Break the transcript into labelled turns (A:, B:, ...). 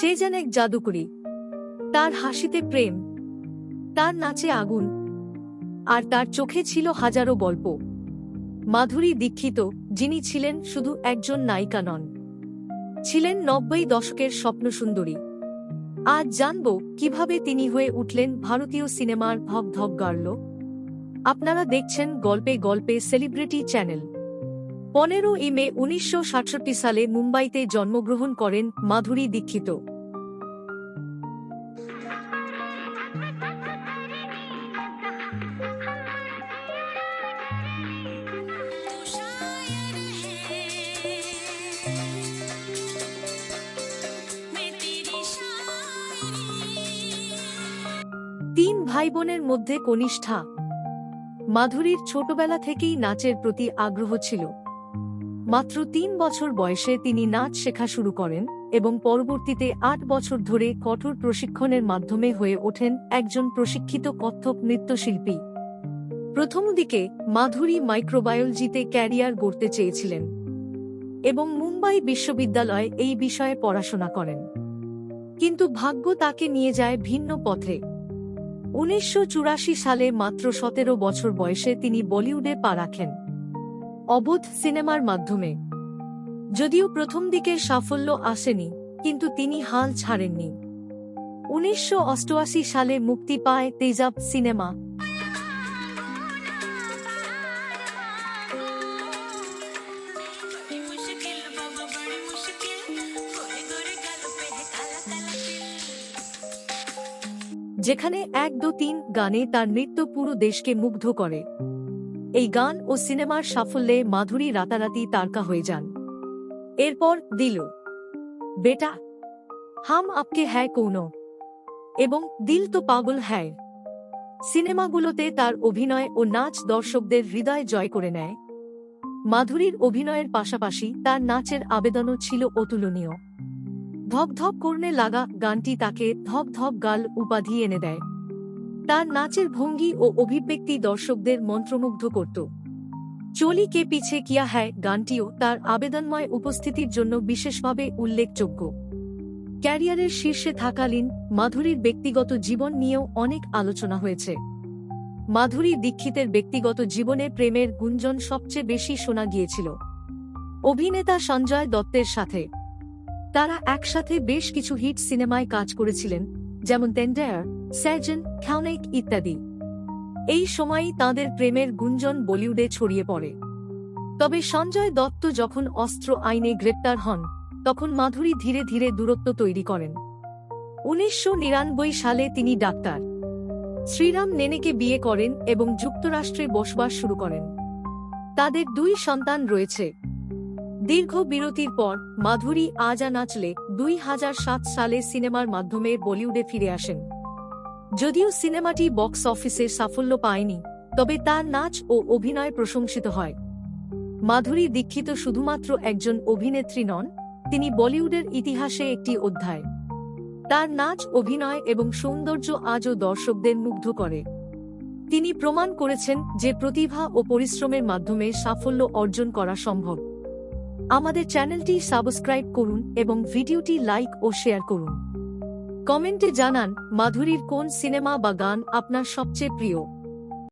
A: সে যেন এক জাদুকরী। তার হাসিতে প্রেম, তার নাচে আগুন, আর তার চোখে ছিল হাজারো গল্প। মাধুরী দীক্ষিত, যিনি ছিলেন শুধু একজন নায়িকা নন। ছিলেন নব্বই দশকের স্বপ্নসুন্দরী। আজ জানব কীভাবে তিনি হয়ে উঠলেন ভারতীয় সিনেমার ধক ধক গার্ল। আপনারা দেখছেন গল্পে গল্পে সেলিব্রিটি চ্যানেল। পনেরো মে উনিশশো সাতষট্টি সালে মুম্বাইতে জন্মগ্রহণ করেন মাধুরী দীক্ষিত। ভাই বোনের মধ্যে কনিষ্ঠা। মাধুরীর ছোটবেলা থেকেই নাচের প্রতি আগ্রহ ছিল। মাত্র তিন বছর বয়সে তিনি নাচ শেখা শুরু করেন এবং পরবর্তীতে আট বছর ধরে কঠোর প্রশিক্ষণের মাধ্যমে হয়ে ওঠেন একজন প্রশিক্ষিত কত্থক নৃত্যশিল্পী। প্রথম দিকে মাধুরী মাইক্রোবায়োলজিতে ক্যারিয়ার গড়তে চেয়েছিলেন এবং মুম্বাই বিশ্ববিদ্যালয়ে এই বিষয়ে পড়াশোনা করেন। কিন্তু ভাগ্য তাকে নিয়ে যায় ভিন্ন পথে। উনিশশো চুরাশি সালে মাত্র সতেরো বছর বয়সে তিনি বলিউডে পা রাখেন অবোধ সিনেমার মাধ্যমে। যদিও প্রথম দিকের সাফল্য আসেনি, কিন্তু তিনি হাল ছাড়েননি। উনিশশো অষ্টআশি সালে মুক্তি পায় তেজাব সিনেমা। যেখানে এক দু তিন গানে তার নৃত্য পুরো দেশকে মুগ্ধ করে। এই গান ও সিনেমার সাফল্যে মাধুরী রাতারাতি তারকা হয়ে যান। এরপর দিল। বেটা, হাম আপকে হ্যায় কৌনো? এবং দিল তো পাগল হ্যায়। সিনেমাগুলোতে তার অভিনয় ও নাচ দর্শকদের হৃদয় জয় করে নেয়। মাধুরীর অভিনয়ের পাশাপাশি তার নাচের আবেদনও ছিল অতুলনীয়। ধক করনে লাগা গানটি তাকে ধক ধক গাল উপাধি এনে দেয়। তার নাচের ভঙ্গি ও অভিব্যক্তি দর্শকদের মন্ত্রমুগ্ধ করত। চলি কে পিছে কিয়া হ্যায় গানটিও তার আবেদনময় উপস্থিতির জন্য বিশেষভাবে উল্লেখযোগ্য। ক্যারিয়ারের শীর্ষে থাকালীন মাধুরীর ব্যক্তিগত জীবন নিয়েও অনেক আলোচনা হয়েছে। মাধুরী দীক্ষিতের ব্যক্তিগত জীবনে প্রেমের গুঞ্জন সবচেয়ে বেশি শোনা গিয়েছিল। অভিনেতা সঞ্জয় দত্তের সাথে তারা একসাথে বেশ কিছু হিট সিনেমায় কাজ করেছিলেন, যেমন তেন্ডায়ার স্যার্জন খ্যাউনেক ইত্যাদি। এই সময়ই তাঁদের প্রেমের গুঞ্জন বলিউডে ছড়িয়ে পড়ে। তবে সঞ্জয় দত্ত যখন অস্ত্র আইনে গ্রেপ্তার হন, তখন মাধুরী ধীরে ধীরে দূরত্ব তৈরি করেন। উনিশশো নিরানব্বই সালে তিনি ডাক্তার। শ্রীরাম নেনেকে বিয়ে করেন এবং যুক্তরাষ্ট্রে বসবাস শুরু করেন। তাদের দুই সন্তান রয়েছে। দীর্ঘ বিরতির পর, মাধুরী আজা নাচলে দুই হাজার সাত সালে সিনেমার মাধ্যমে বলিউডে ফিরে আসেন। যদিও সিনেমাটি বক্স অফিসে সাফল্য পায়নি, তবে তার নাচ ও অভিনয় প্রশংসিত হয়। মাধুরী দীক্ষিত শুধুমাত্র একজন অভিনেত্রী নন, তিনি বলিউডের ইতিহাসে একটি অধ্যায়। তার নাচ, অভিনয় এবং সৌন্দর্য আজও দর্শকদের মুগ্ধ করে। তিনি প্রমাণ করেছেন যে প্রতিভা ও পরিশ্রমের মাধ্যমে সাফল্য অর্জন করা সম্ভব। আমাদের চ্যানেলটি সাবস্ক্রাইব করুন এবং ভিডিওটি লাইক ও শেয়ার করুন। কমেন্টে জানান, মাধুরীর কোন সিনেমা বা গান আপনার সবচেয়ে প্রিয়।